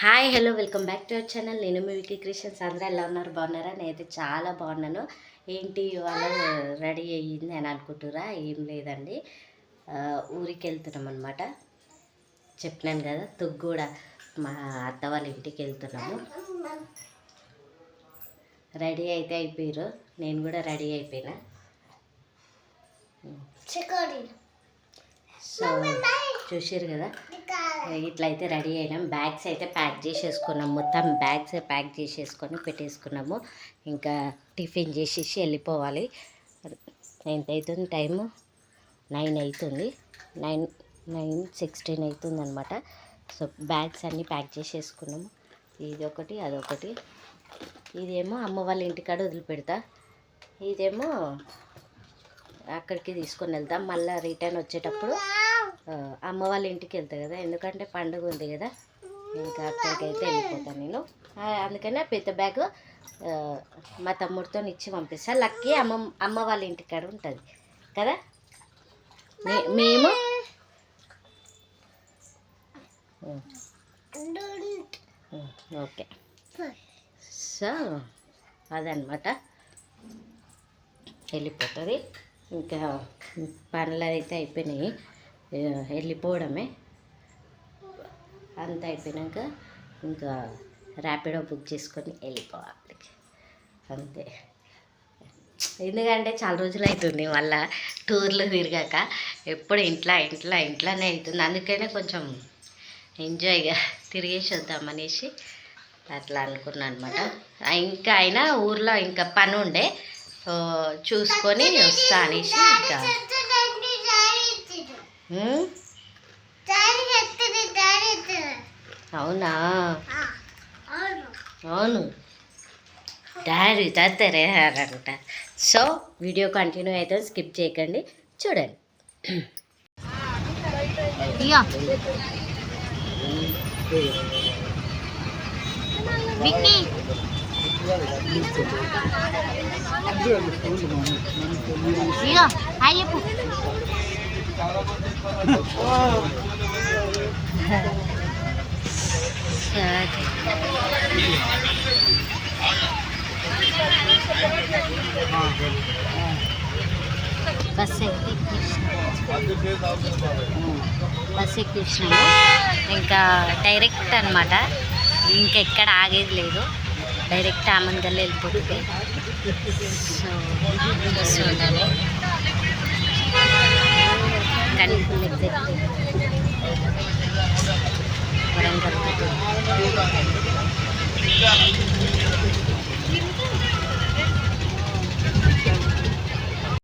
Hi hello welcome back to our channel. నేను మీ wiki Christians అందరూ ఎలా ఉన్నారు? బాగున్నారా? నేనైతే చాలా బాగున్నాను. ఏంటి ఇవాళ రెడీ అయ్యింది అని అనుకుంటురా ఏం లేదండి. ఊరికి వెళ్తున్నాం అనమాట చెప్పినాను కదా తుగ్గూడ మా అత్త వాళ్ళ ఇంటికి వెళ్తున్నాము. రెడీ అయితే అయిపోయారు నేను కూడా రెడీ అయిపోయినా. సో చూసారు కదా? ఇట్లా అయితే రెడీ అయినాం. బ్యాగ్స్ అయితే ప్యాక్ చేసేసుకున్నాం. మొత్తం బ్యాగ్స్ ప్యాక్ చేసేసుకొని పెట్టేసుకున్నాము. ఇంకా టిఫిన్ చేసేసి వెళ్ళిపోవాలి. ఎంత అవుతుంది టైము? నైన్ అవుతుంది. నైన్ నైన్ సిక్స్టీన్ అవుతుంది అనమాట సో బ్యాగ్స్ అన్నీ ప్యాక్ చేసేసుకున్నాము ఇది ఒకటి అదొకటి. ఇదేమో అమ్మ వాళ్ళ ఇంటికాడ వదిలిపెడతా. ఇదేమో అక్కడికి తీసుకొని వెళ్తాం. మళ్ళీ రిటర్న్ వచ్చేటప్పుడు అమ్మ వాళ్ళ ఇంటికి వెళ్తా కదా ఎందుకంటే పండుగ ఉంది కదా. ఇంకా అక్కడికైతే వెళ్ళిపోతాను నేను. అందుకనే పెద్ద బ్యాగ్ మా తమ్ముడితో ఇచ్చి పంపిస్తాను లక్కీ అమ్మ అమ్మ వాళ్ళ ఇంటికాడ ఉంటుంది కదా. మే- మేము ఓకే. సో అదనమాట వెళ్ళిపోతుంది. ఇంకా పనులు అయితే అయిపోయినాయి. వెళ్ళిపోవడమే అంత అయిపోయినాక ఇంకా ర్యాపిడో బుక్ చేసుకొని వెళ్ళిపోవాలి అంతే. ఎందుకంటే చాలా రోజులు అవుతుంది మళ్ళా టూర్లు తిరిగాక. ఎప్పుడు ఇంట్లో ఇంట్లో ఇంట్లోనే అవుతుంది. అందుకనే కొంచెం ఎంజాయ్గా తిరిగేసి వద్దాం అనేసి అట్లా అనుకున్నాను అనమాట ఇంకా అయినా ఊర్లో ఇంకా పని ఉండే సో చూసుకొని వస్తా అనేసి ఇంకా అవునా? అవును. డాడీ తత్తరే అంట సో వీడియో కంటిన్యూ అయితే స్కిప్ చేయకండి. చూడండి. ఇయ్యో విక్కీ బస్ బస్ ఎక్కించినాము ఇంకా డైరెక్ట్ అనమాట ఇంకెక్కడ ఆగేది లేదు డైరెక్ట్ ఆమందల్లో వెళ్ళిపోతుంది సో చూస్తుండాలి కానీ వరంగల్